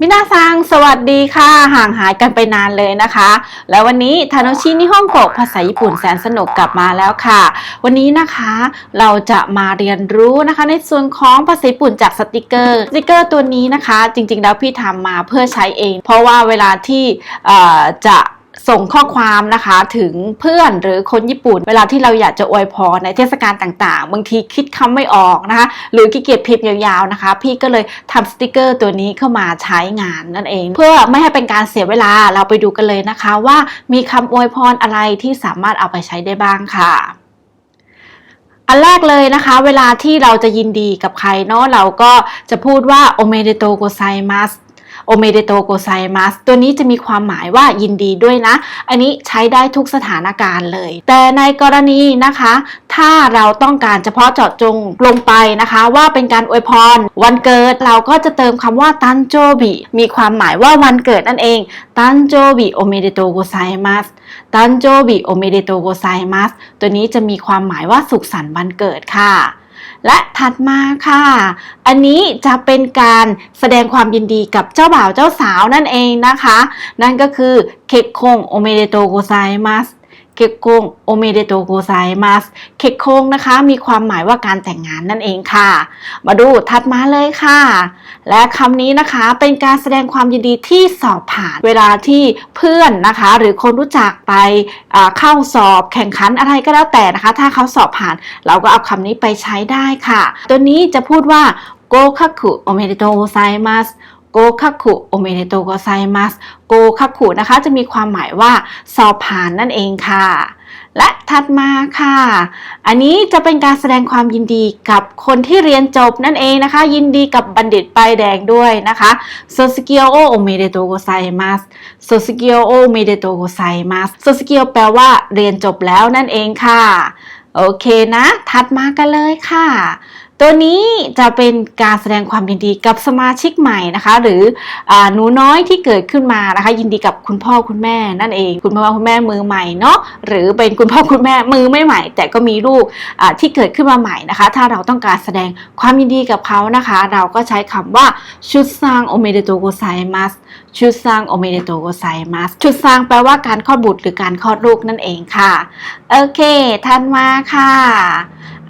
มินาซังสวัสดีค่ะ ห่างหายกันไปนานเลยนะคะ แล้ววันนี้ทาโนชินิฮงโกภาษาญี่ปุ่นแสนสนุกกลับมาแล้วค่ะ วันนี้นะคะเราจะมาเรียนรู้นะคะ ในส่วนของภาษาญี่ปุ่นจากสติกเกอร์ สติกเกอร์ตัวนี้นะคะ จริงๆแล้วพี่ทำมาเพื่อใช้เอง เพราะว่าเวลาที่จะ ส่งข้อความนะคะถึงเพื่อนหรือคนญี่ปุ่น เวลาที่เราอยากจะอวยพรในเทศกาลต่างๆ บางทีคิดคำไม่ออกนะคะ หรือขี้เกียจพิมพ์ยาวๆนะคะ พี่ก็เลยทำสติกเกอร์ตัวนี้เข้ามาใช้งานนั่นเอง เพื่อไม่ให้เป็นการเสียเวลาเราไปดูกันเลยนะคะว่ามีคำอวยพรอะไรที่สามารถเอาไปใช้ได้บ้างค่ะอันแรกเลยนะคะ เวลาที่เราจะยินดีกับใครเนาะเราก็จะพูดว่าโอเมเดโตโกไซมัส โอเมเดโตโกไซมัสตัวนี้จะมีความหมายว่ายินดีด้วยนะ อันนี้ใช้ได้ทุกสถานการณ์เลย แต่ในกรณีนะคะ ถ้าเราต้องการเฉพาะเจาะจงลงไปนะคะ ว่าเป็นการอวยพร วันเกิดเราก็จะเติมคำว่าตันโจบิมีความหมายว่าวันเกิดนั่นเองตันโจบิโอเมเดโตโกไซมัสตันโจบิโอเมเดโตโกไซมัสตัวนี้จะมีความหมายว่าสุขสันต์วันเกิดค่ะ และถัดมาค่ะ อันนี้จะเป็นการแสดงความยินดีกับเจ้าบ่าวเจ้าสาวนั่นเองนะคะ นั่นก็คือเคกคงโอเมเดโตโกไซมัส เคกคงโอเมเดโตโกไซมัสเคกคงนะคะ มีความหมายว่าการแต่งงานนั่นเองค่ะ มาดูถัดมาเลยค่ะ และคำนี้นะคะเป็นการแสดงความยินดีที่สอบผ่าน เวลาที่เพื่อนนะคะ หรือคนรู้จักไปเข้าสอบแข่งขันอะไรก็แล้วแต่นะคะ ถ้าเขาสอบผ่าน เราก็เอาคำนี้ไปใช้ได้ค่ะ ตัวนี้จะพูดว่าโกคัคุโอเมเดโตโกไซมัส โกคัคุโอเมเดโตโกไซมัสโกคัคุนะคะจะมีความหมายว่าสอบผ่านนั่นเองค่ะ และถัดมาค่ะ อันนี้จะเป็นการแสดงความยินดีกับคนที่เรียนจบนั่นเองนะคะ ยินดีกับบัณฑิตป้ายแดงด้วยนะคะโซสเกียโอโอเมเดโตโกไซมัสโซสเกียวโอเมเดโตโกไซมัสโซสเกียวแปลว่าเรียนจบแล้วนั่นเองค่ะ โอเคนะ ถัดมากันเลยค่ะ ตัวนี้จะเป็นการแสดงความยินดีกับสมาชิกใหม่นะคะ หรืออหนูน้อยที่เกิดขึ้นมานะคะ ยินดีกับคุณพ่อคุณแม่นั่นเอง คุณพ่อคุณแม่มือใหม่เนาะหรือเป็นคุณพ่อคุณแม่มือไม่ใหม่ แต่ก็มีลูกที่เกิดขึ้นมาใหม่นะคะ ถ้าเราต้องการแสดงความยินดีกับเขานะคะ เราก็ใช้คำว่าชุดซังโอเมเดโตโกไซมัสชุดซังโอเมเดโตโกไซมัสชุดซังแปลว่าการคลอดบุตรหรือการคลอดลูกนั่นเองค่ะโอเคทันมาค่ะ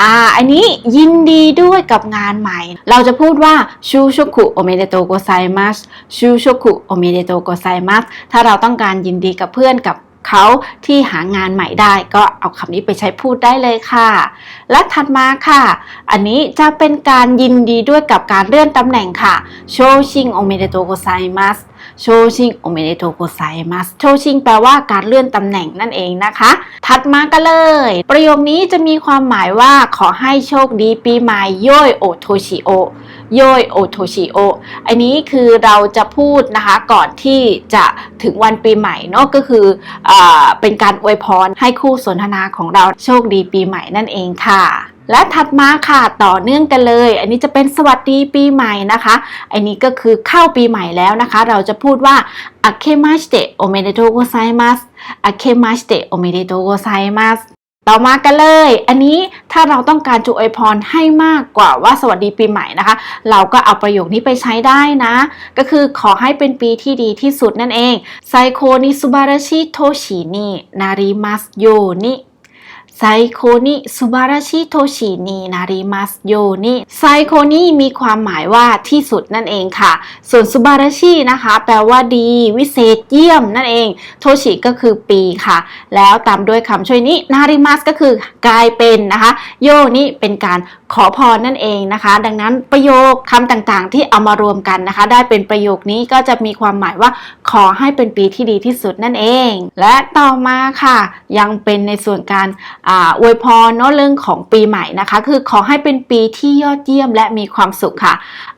อ่า อันนี้ยินดีด้วยกับงานใหม่ เราจะพูดว่าชูชคุโอเมเดโตโกไซมัสชูชคุโอเมเดโตโกไซมัสถ้าเราต้องการยินดีกับเพื่อนกับเขาที่หางานใหม่ได้ก็เอาคำนี้ไปใช้พูดได้เลยค่ะ และถัดมาค่ะ อันนี้จะเป็นการยินดีด้วยกับการเลื่อนตำแหน่งค่ะโชชิงโอเมเดโตโกไซมัส โชชิงโอเมเดโตโกไซมัสโชชิงแปลว่าการเลื่อนตำแหน่งนั่นเองนะคะ ถัดมากันเลย ประโยคนี้จะมีความหมายว่าขอให้โชคดีปีใหม่โยยโอโทชิโอโยยโอโทชิโออันนี้คือเราจะพูดนะคะก่อนที่จะถึงวันปีใหม่เนาะก็คืออเป็นการอวยพรให้คู่สนทนาของเราโชคดีปีใหม่นั่นเองค่ะ และถัดมาค่ะต่อเนื่องกันเลย อันนี้จะเป็นสวัสดีปีใหม่นะคะ อันนี้ก็คือเข้าปีใหม่แล้วนะคะ เราจะพูดว่าอาเคมาสเตโอเมเดโตโกไซมัสอาเคมาสเตโอเมเดโตโกไซมัสต่อมากันเลย อันนี้ถ้าเราต้องการจะอวยพรให้มากกว่าว่าสวัสดีปีใหม่นะคะ เราก็เอาประโยคนี้ไปใช้ได้นะ ก็คือขอให้เป็นปีที่ดีที่สุดนั่นเองไซโคนิสุบาราชิโทชินินาริมัสโยนิ ไซโคนิสุบาราชิโทชินีนาริมัสโยนิไซโคนิมีความหมายว่าที่สุดนั่นเองค่ะ ส่วนสุบาราชินะคะ แปลว่าดี วิเศษเยี่ยมนั่นเอง โทชิก็คือปีค่ะ แล้วตามด้วยคำช่วยนี้นาริมัสก็คือกลายเป็นนะคะ โยนี่เป็นการ ขอพรนั่นเองนะคะ ดังนั้นประโยคคำต่างๆ ที่เอามารวมกันนะคะ ได้เป็นประโยคนี้ก็จะมีความหมายว่า ขอให้เป็นปีที่ดีที่สุดนั่นเอง และต่อมาค่ะ ยังเป็นในส่วนการอ่าอวยพรเนาะเรื่องของปีใหม่นะคะ คือขอให้เป็นปีที่ยอดเยี่ยมและมีความสุขค่ะ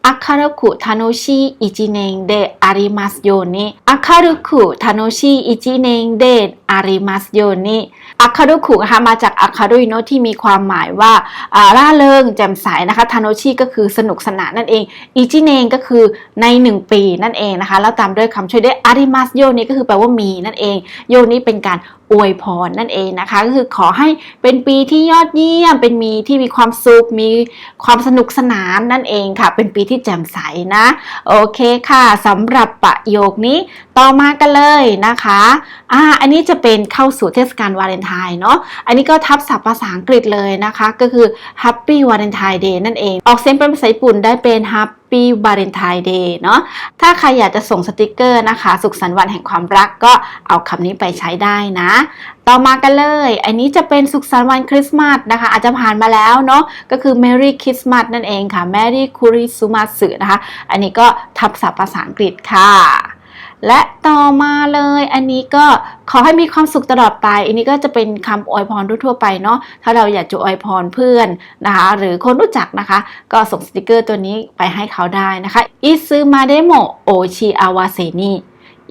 อาคารุคุทาโนชิอิจิเนงเดอาริมัสโยนิอาคารุคุทาโนชิอิจิเนงเดอาริมัสโยนิอาคารุคุนะคะมาจากอาคารุโนที่มีความหมายว่าอ่าร่าเริงแจ่มใสนะคะทาโนชิก็คือสนุกสนานนั่นเองอิจิเนงก็คือใน 1 ปีนั่นเองนะคะ แล้วตามด้วยคำช่วยด้วยอาริมัสโยนี้ก็คือแปลว่ามีนั่นเอง โยนี้เป็นการอวยพรนั่นเองนะคะก็คือขอให้เป็นปีที่ยอดเยี่ยม เป็นมีที่มีความสุข มีความสนุกสนานนั่นเองค่ะ เป็นปีที่แจ่มใสนะ โอเคค่ะสำหรับประโยคนี้ต่อมากันเลยนะคะอ่าอันนี้จะเป็นเข้าสู่เทศกาลวาเลนไทน์เนาะอันนี้ก็ทับศัพท์ภาษาอังกฤษเลยนะคะ ก็คือ Happy Valentine Day นั่นเอง ออกเสียงเป็นภาษาญี่ปุ่นได้เป็น Happy ปี้วาเลนไทน์เดย์เนาะถ้าใครอยากจะส่งสติกเกอร์นะคะ สุขสันต์วันแห่งความรักก็เอาคำนี้ไปใช้ได้นะ ต่อมากันเลย อันนี้จะเป็นสุขสันต์วันคริสต์มาสนะคะ อาจจะผ่านมาแล้วเนาะก็คือ Merry Christmas นั่นเองค่ะ Merry Christmas นะคะ อันนี้ก็ทับศัพท์ภาษาอังกฤษค่ะ และต่อมาเลย อันนี้ก็ขอให้มีความสุขตลอดไป อันนี้ก็จะเป็นคำอวยพรทั่วไปเนาะ ถ้าเราอยากจะอวยพรเพื่อนนะคะ หรือคนรู้จักนะคะ ก็ส่งสติกเกอร์ตัวนี้ไปให้เขาได้นะคะ อิซึมาเดโมโอชิอาวาเซนิ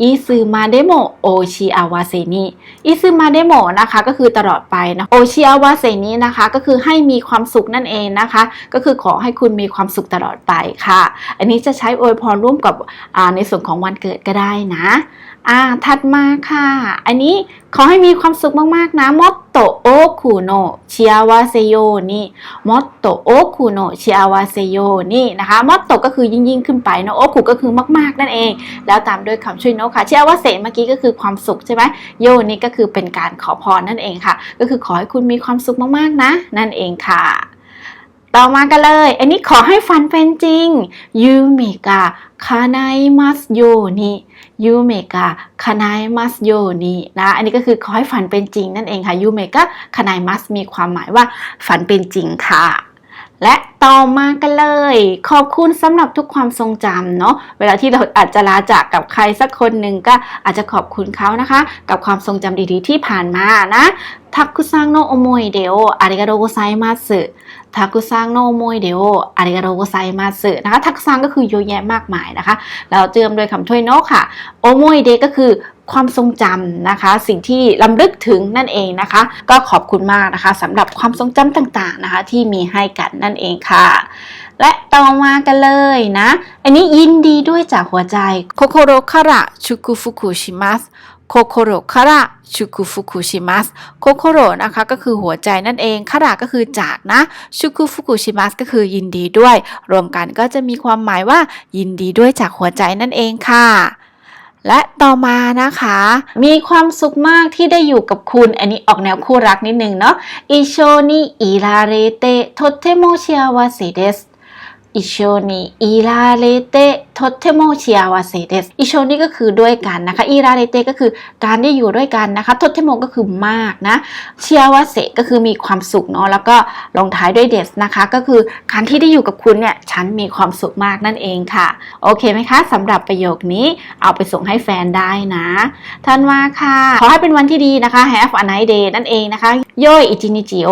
อิซึมาเดโมโอชิอาวาเซนิอิซึมาเดโมนะคะก็คือตลอดไปนะโอชิอาวาเซนินะคะก็คือให้มีความสุขนั่นเองนะคะ ก็คือขอให้คุณมีความสุขตลอดไปค่ะ อันนี้จะใช้อวยพรร่วมกับในส่วนของวันเกิดก็ได้นะ อ่า ถัดมาค่ะ อันนี้ขอให้มีความสุขมากๆนะมอตโตโอคุโนชิอาวาเซโยนี่มอตโตโอคุโนชิอาวาเซโยนี่นะคะมอตโตก็คือยิ่งยิ่งๆขึ้นไปเนาะโอคุก็คือมากๆนั่นเอง แล้วตามด้วยคำช่วยโนค่ะเชิอาวาเซเมื่อกี้ก็คือความสุขใช่ไหมโยนี่ก็คือเป็นการขอพรนั่นเองค่ะ ก็คือขอให้คุณมีความสุขมากๆนะ นั่นเองค่ะ ต่อมากันเลย อันนี้ขอให้ฝันเป็นจริงยูเมกาคาไนมัสโยนิยูเมกาคาไนมัสโยนินะอันนี้ก็คือขอให้ฝันเป็นจริงนั่นเองค่ะยูเมกาคาไนมัสมีความหมายว่าฝันเป็นจริงค่ะ และต่อมากันเลย ขอบคุณสำหรับทุกความทรงจำเนาะเวลาที่เราอาจจะลาจากกับใครสักคนหนึ่งก็อาจจะขอบคุณเขานะคะ กับความทรงจำดีๆที่ผ่านมานะทักคุซังโนโอโมยเดโออาริกาโดโกไซมาสึทักคุซังโนโอโมยเดโออาริกาโดโกไซมาสึนะคะทักซังก็คือเยอะแยะมากมายนะคะ เราเติมโดยคำถ้วยโนค่ะโอโมยเดก็คือ ความทรงจำนะคะ สิ่งที่ลำลึกถึงนั่นเองนะคะ ก็ขอบคุณมากนะคะสำหรับความทรงจำต่างๆนะคะ ที่มีให้กันนั่นเองค่ะ และต่อมากันเลยนะ อันนี้ยินดีด้วยจากหัวใจโคโคโรคาระชุกุฟุกุชิมัสโคโคโรคาระชุกุฟุกุชิมัสโคโคโรนะคะก็คือหัวใจนั่นเองคาระก็คือจากนะชุกุฟุกุชิมัสก็คือยินดีด้วย รวมกันก็จะมีความหมายว่ายินดีด้วยจากหัวใจนั่นเองค่ะ และต่อมานะคะ มีความสุขมากที่ได้อยู่กับคุณ อันนี้ออกแนวคู่รักนิดนึงเนาะอิโชนิอิราเรเตโทเทโมชิอาวาเซเดส อิโชนิอิราเรเตโทเทโมชิอาวาเซเดสอิโชนิก็คือด้วยกันนะคะอิราเรเตก็คือการได้อยู่ด้วยกันนะคะโทเทโมก็คือมากนะชิอาวาเซก็คือมีความสุขเนาะแล้วก็ลงท้ายด้วยเดสนะคะ ก็คือการที่ได้อยู่กับคุณเนี่ยฉันมีความสุขมากนั่นเองค่ะ โอเคไหมคะสำหรับประโยคนี้เอาไปส่งให้แฟนได้นะท่านว่าค่ะ ขอให้เป็นวันที่ดีนะคะ Have a nice day นั่นเองนะคะโยอิจินิจิโอ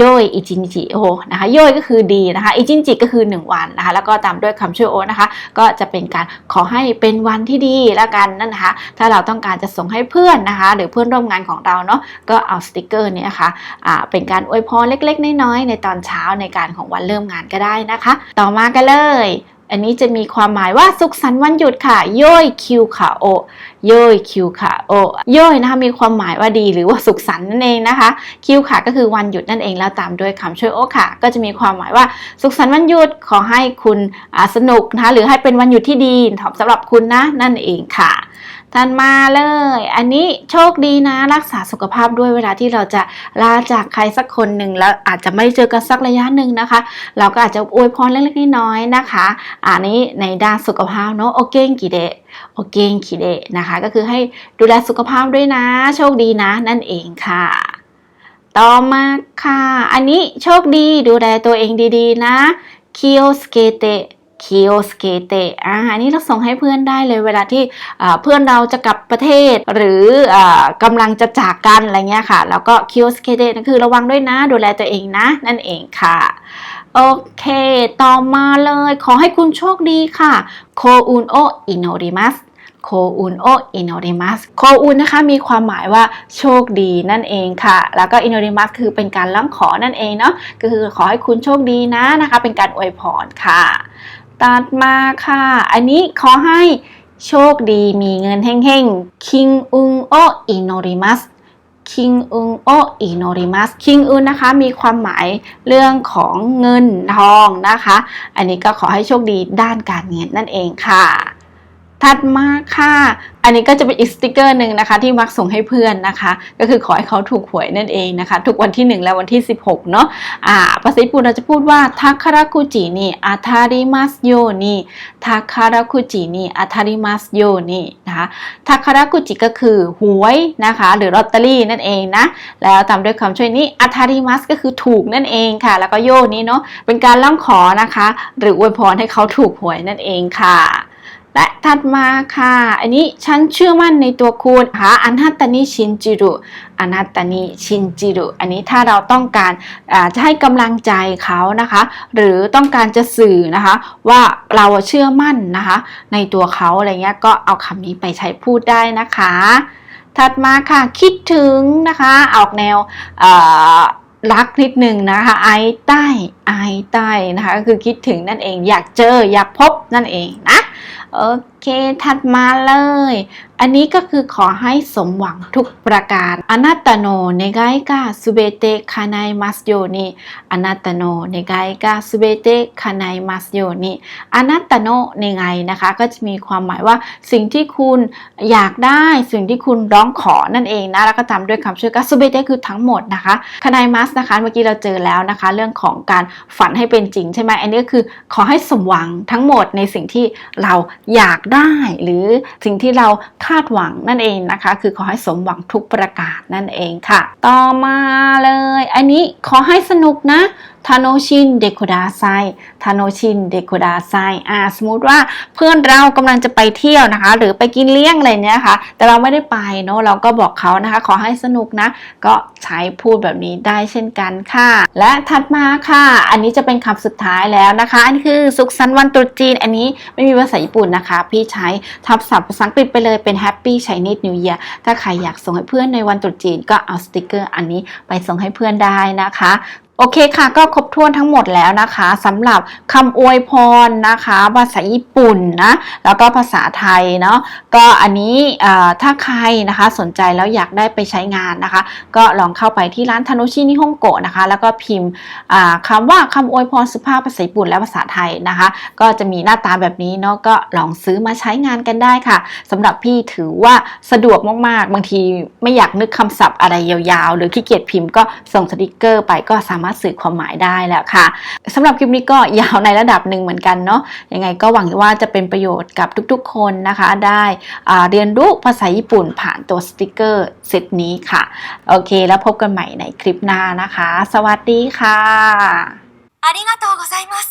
ย่อยอิจินิจิโอนะคะย่อยก็คือดีนะคะอิจินิจิก็คือ 1 วันนะคะแล้วก็ตามด้วยคำช่วยโอนะคะก็จะเป็นการขอให้เป็นวันที่ดีแล้วกันนั่นนะคะถ้าเราต้องการจะส่งให้เพื่อนนะคะ หรือเพื่อนร่วมงานของเราเนาะก็เอาสติกเกอร์นี้นะคะอ่าเป็นการอวยพรเล็กๆ น้อยๆในตอนเช้าในการของวันเริ่มงานก็ได้นะคะ ต่อมากันเลย อันนี้จะมีความหมายว่าสุขสันต์วันหยุดค่ะย่อยคิวค่ะโอย่อยคิวค่ะโอย่อยนะคะมีความหมายว่าดีหรือว่าสุขสันต์นั่นเองนะคะคิวค่ะก็คือวันหยุดนั่นเองแล้วตามด้วยคำช่วยโอค่ะ ก็จะมีความหมายว่าสุขสันต์วันหยุดขอให้คุณสนุกนะคะหรือให้เป็นวันหยุดที่ดีสำหรับคุณนะนั่นเองค่ะ ทันมาเลย อันนี้โชคดีนะรักษาสุขภาพด้วยเวลาที่เราจะลาจากใครสักคนหนึ่งแล้วอาจจะไม่เจอกันสักระยะหนึ่งนะคะ เราก็อาจจะอวยพรเล็กๆน้อยๆนะคะ อันนี้ในด้านสุขภาพเนาะโอเกงกิเดะโอเกงกิเดะนะคะ ก็คือให้ดูแลสุขภาพด้วยนะ โชคดีนะ นั่นเองค่ะต่อมาค่ะ อันนี้โชคดีดูแลตัวเองดีๆนะ คิโอสเกเตะ คิโอสเกเตะอ่าอันนี้เราส่งให้เพื่อนได้เลยเวลาที่เพื่อนเราจะกลับประเทศ หรืออากำลังจะจากกันอะไรเงี้ยค่ะ แล้วก็คิโอสเกเตะนั่นคือระวังด้วยนะดูแลตัวเองนะ นั่นเองค่ะ โอเค ต่อมาเลย ขอให้คุณโชคดีค่ะโคอุนโออินโนริมัสโคอุนโออินโนริมัสโคอุนนะคะมีความหมายว่าโชคดีนั่นเองค่ะ แล้วก็อินโนริมัสคือเป็นการร้องขอนั่นเองเนาะก็คือขอให้คุณโชคดีนะนะคะ เป็นการอวยพรค่ะ ตัดมาค่ะ อันนี้ขอให้โชคดีมีเงินแห้งๆคิงอุงโออิโนริมัสคิงอุงโออิโนริมัสคิงอุนนะคะมีความหมายเรื่องของเงินทองนะคะ อันนี้ก็ขอให้โชคดีด้านการเงินนั่นเองค่ะ ถัดมาค่ะ อันนี้ก็จะเป็นอีกสติกเกอร์หนึ่งนะคะ ที่มักส่งให้เพื่อนนะคะ ก็คือขอให้เขาถูกหวยนั่นเองนะคะ ทุกวันที่ 1 และวันที่ 16 เนาะอ่าภาษาญี่ปุ่นเราจะพูดว่าทาคาราคุจินี่อาทาริมัสโยนี่ทาคาราคุจินี่อาทาริมัสโยนี่นะคะทาคาราคุจิก็คือหวยนะคะ หรือลอตเตอรี่นั่นเองนะ แล้วตามด้วยคำช่วยนี้อาทาริมัสก็คือถูกนั่นเองค่ะ แล้วก็โยนี้เนาะเป็นการล่ำขอนะคะ หรืออวยพรให้เขาถูกหวยนั่นเองค่ะ และถัดมาค่ะ อันนี้ฉันเชื่อมั่นในตัวคุณค่ะอันฮัตตานิชินจิรุอนัตตานิชินจิรุอันนี้ถ้าเราต้องการาจะให้กำลังใจเขานะคะ หรือต้องการจะสื่อนะคะ ว่าเราเชื่อมั่นนะคะ ในตัวเขาอะไรเงี้ยก็เอาคำนี้ไปใช้พูดได้นะคะ ถัดมาค่ะคิดถึงนะคะ ออกแนวรักนิดนึงนะคะไอใต้ไอใต้นะคะก็คือคิดถึงนั่นเองอยากเจออยากพบนั่นเองนะ โอ เค ถัดมาเลย อันนี้ก็คือขอให้สมหวังทุกประการอนาตโนเนไกกาสุเบเตคานายมัสโยนิอนาตโนเนไกกาสุเบเตคานายมัสโยนิอนาตโนเนไงนะคะ ก็จะมีความหมายว่าสิ่งที่คุณอยากได้สิ่งที่คุณร้องขอนั่นเองนะ แล้วก็ตามด้วยคำช่วยกาสุเบเตคือทั้งหมดนะคะคานายมัสนะคะเมื่อกี้เราเจอแล้วนะคะ เรื่องของการฝันให้เป็นจริงใช่ไหมอันนี้ก็คือขอให้สมหวังทั้งหมดในสิ่งที่เราอยากได้ หรือสิ่งที่เราคาดหวังนั่นเองนะคะ คือขอให้สมหวังทุกประการนั่นเองค่ะ ต่อมาเลย อันนี้ขอให้สนุกนะ ทาโนชินเดโคดาไซทาโนชินเดโคดาไซอ่าสมมติว่าเพื่อนเรากำลังจะไปเที่ยวนะคะ หรือไปกินเลี้ยงอะไรเนี้ยค่ะ แต่เราไม่ได้ไปเนาะเราก็บอกเขานะคะ ขอให้สนุกนะ ก็ใช้พูดแบบนี้ได้เช่นกันค่ะ และถัดมาค่ะ อันนี้จะเป็นคำสุดท้ายแล้วนะคะ อันนี้คือสุขสันต์วันตรุษจีน อันนี้ไม่มีภาษาญี่ปุ่นนะคะ พี่ใช้ทับศัพท์ภาษาอังกฤษไปเลยเป็น Happy Chinese New Year ถ้าใครอยากส่งให้เพื่อนในวันตรุษจีน ก็เอาสติกเกอร์อันนี้ไปส่งให้เพื่อนได้นะคะ โอเคค่ะก็ครบถ้วนทั้งหมดแล้วนะคะสำหรับคำอวยพรนะคะภาษาญี่ปุ่นนะแล้วก็ภาษาไทยเนาะก็อันนี้ถ้าใครนะคะสนใจแล้วอยากได้ไปใช้งานนะคะ ก็ลองเข้าไปที่ร้านทานุชินิฮงโกะนะคะ แล้วก็พิมพ์คำว่าคำอวยพรสุภาพภาษาญี่ปุ่นและภาษาไทยนะคะ ก็จะมีหน้าตาแบบนี้เนาะก็ลองซื้อมาใช้งานกันได้ค่ะสำหรับพี่ถือว่าสะดวกมากๆ บางทีไม่อยากนึกคำศัพท์อะไรยาวๆ หรือขี้เกียจพิมพ์ก็ส่งสติกเกอร์ไปก็สาารถสื่อความหมายได้แล้วค่ะสำหรับคลิปนี้ก็ยาวในระดับหนึ่งเหมือนกันเนาะยังไงก็หวังว่าจะเป็นประโยชน์กับทุกๆ คนนะคะได้อ่าเรียนรู้ภาษาญี่ปุ่นผ่านตัวสติกเกอร์เซตนี้ค่ะ โอเค แล้วพบกันใหม่ในคลิปหน้านะคะ สวัสดีค่ะ ありがとうございます。